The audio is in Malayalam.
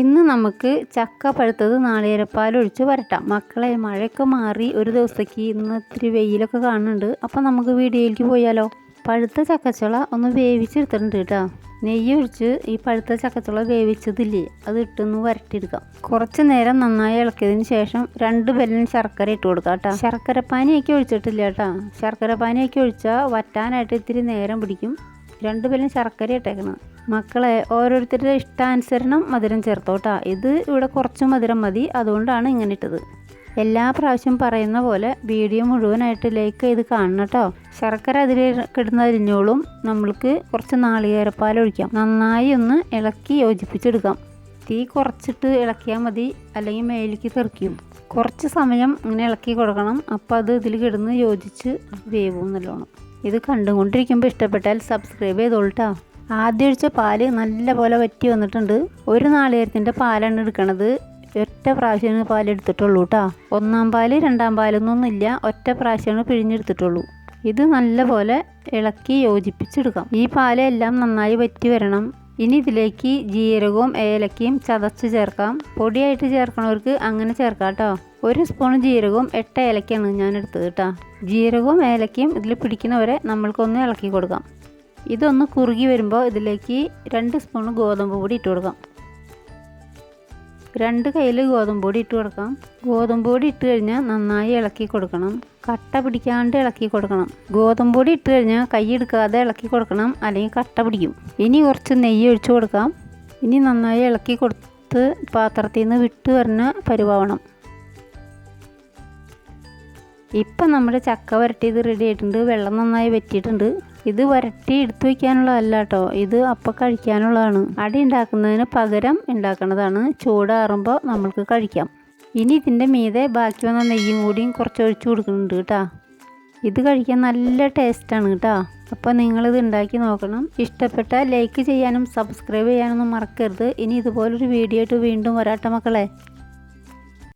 ഇന്ന് നമുക്ക് ചക്ക പഴുത്തത് നാളികേരപ്പാൽ ഒഴിച്ച് വരട്ടാം. മക്കളെ മഴയൊക്കെ മാറി ഒരു ദിവസത്തേക്ക് ഇന്ന് ഇത്തിരി വെയിലൊക്കെ കാണുന്നുണ്ട്. അപ്പം നമുക്ക് വീഡിയോയിലേക്ക് പോയാലോ? പഴുത്ത ചക്കച്ചുള ഒന്ന് വേവിച്ചെടുത്തിട്ടുണ്ട് കേട്ടോ. നെയ്യ് ഒഴിച്ച് ഈ പഴുത്ത ചക്കച്ചുള വേവിച്ചതില്ലേ അത് ഇട്ടൊന്ന് വരട്ടിയെടുക്കാം. കുറച്ച് നേരം നന്നായി ഇളക്കിയതിന് ശേഷം രണ്ട് ബെല്ലിന് ശർക്കര ഇട്ട് കൊടുക്കാം കേട്ടോ. ശർക്കര പാനിയൊക്കെ ഒഴിച്ചിട്ടില്ല കേട്ടോ. ശർക്കര പാനിയൊക്കെ ഒഴിച്ചാൽ വറ്റാനായിട്ട് ഇത്തിരി നേരം പിടിക്കും. രണ്ട് പേരും ശർക്കര ഇട്ടേക്കണം. മക്കളെ ഓരോരുത്തരുടെ ഇഷ്ടാനുസരണം മധുരം ചേർത്തോട്ടാ. ഇത് ഇവിടെ കുറച്ച് മധുരം മതി അതുകൊണ്ടാണ് ഇങ്ങനെ ഇട്ടത്. എല്ലാ പ്രാവശ്യം പറയുന്ന പോലെ വീഡിയോ മുഴുവനായിട്ട് ലൈക്ക് ചെയ്ത് കാണണം കേട്ടോ. ശർക്കര അതിൽ കിടന്നരിഞ്ഞോളും. നമ്മൾക്ക് കുറച്ച് നാളികേരപ്പാൽ ഒഴിക്കാം. നന്നായി ഒന്ന് ഇളക്കി യോജിപ്പിച്ചെടുക്കാം. തീ കുറച്ചിട്ട് ഇളക്കിയാൽ മതി അല്ലെങ്കിൽ മേലേക്ക് തെറിക്കും. കുറച്ച് സമയം ഇങ്ങനെ ഇളക്കി കൊടുക്കണം. അപ്പോൾ അത് ഇതിൽ കിടന്ന് യോജിച്ച് വേവും നല്ലോണം. ഇത് കണ്ടുകൊണ്ടിരിക്കുമ്പോൾ ഇഷ്ടപ്പെട്ടാൽ സബ്സ്ക്രൈബ് ചെയ്തോളൂട്ടോ. ആദ്യം ഒഴിച്ച പാൽ നല്ല പോലെ വറ്റി വന്നിട്ടുണ്ട്. ഒരു നാളികേരത്തിന്റെ പാലാണ് എടുക്കണത്. ഒറ്റ പ്രാവശ്യമാണ് പാൽ എടുത്തിട്ടുള്ളൂ കേട്ടോ ഒന്നാം പാൽ രണ്ടാം പാലൊന്നും ഇല്ല. ഒറ്റ പ്രാവശ്യമാണ് പിഴിഞ്ഞെടുത്തിട്ടുള്ളൂ. ഇത് നല്ലപോലെ ഇളക്കി യോജിപ്പിച്ചെടുക്കാം. ഈ പാലെല്ലാം നന്നായി വറ്റി വരണം. ഇനി ഇതിലേക്ക് ജീരകവും ഏലക്കയും ചതച്ച് ചേർക്കാം. പൊടിയായിട്ട് ചേർക്കണവർക്ക് അങ്ങനെ ചേർക്കാം കേട്ടോ ഒരു സ്പൂൺ ജീരകവും എട്ട് ഏലക്കയാണ് ഞാൻ എടുത്തത് കേട്ടോ ജീരകവും ഏലക്കയും ഇതിൽ പിടിക്കുന്നവരെ നമ്മൾക്കൊന്ന് ഇളക്കി കൊടുക്കാം. ഇതൊന്ന് കുറുകി വരുമ്പോൾ ഇതിലേക്ക് രണ്ട് സ്പൂൺ ഗോതമ്പ് പൊടി ഇട്ട് കൊടുക്കാം. രണ്ട് കയ്യിൽ ഗോതമ്പ് പൊടി ഇട്ട് കൊടുക്കാം. ഗോതമ്പ് പൊടി ഇട്ട് കഴിഞ്ഞാൽ നന്നായി ഇളക്കി കൊടുക്കണം. കട്ട പിടിക്കാണ്ട് ഇളക്കി കൊടുക്കണം. ഗോതമ്പ് പൊടി ഇട്ട് കഴിഞ്ഞാൽ കൈ എടുക്കാതെ ഇളക്കി കൊടുക്കണം അല്ലെങ്കിൽ കട്ട പിടിക്കും. ഇനി കുറച്ച് നെയ്യ് ഒഴിച്ചു കൊടുക്കാം. ഇനി നന്നായി ഇളക്കി കൊടുത്ത് പാത്രത്തിൽ നിന്ന് വിട്ട് വരുന്ന പരുവാവണം. ഇപ്പം നമ്മുടെ ചക്ക വരട്ടിയത് റെഡി ആയിട്ടുണ്ട്. വെള്ളം നന്നായി വറ്റിയിട്ടുണ്ട്. ഇത് വരട്ടി എടുത്തു വയ്ക്കാനുള്ളതല്ല കേട്ടോ ഇത് അപ്പം കഴിക്കാനുള്ളതാണ്. അടി ഉണ്ടാക്കുന്നതിന് പകരം ഉണ്ടാക്കുന്നതാണ് ചൂടാറുമ്പോൾ നമ്മൾക്ക് കഴിക്കാം. ഇനി ഇതിന്റെ മീതെ ബാക്കി വന്ന നെയ്യും കൂടിയും കുറച്ച് ഒഴിച്ചു കൊടുക്കുന്നുണ്ട് കേട്ടോ ഇത് കഴിക്കാൻ നല്ല ടേസ്റ്റാണ് കേട്ടോ അപ്പോൾ നിങ്ങളിത് ഉണ്ടാക്കി നോക്കണം. ഇഷ്ടപ്പെട്ട ലൈക്ക് ചെയ്യാനും സബ്സ്ക്രൈബ് ചെയ്യാനൊന്നും മറക്കരുത്. ഇനി ഇതുപോലൊരു വീഡിയോ ആയിട്ട് വീണ്ടും വരാട്ടെ മക്കളെ.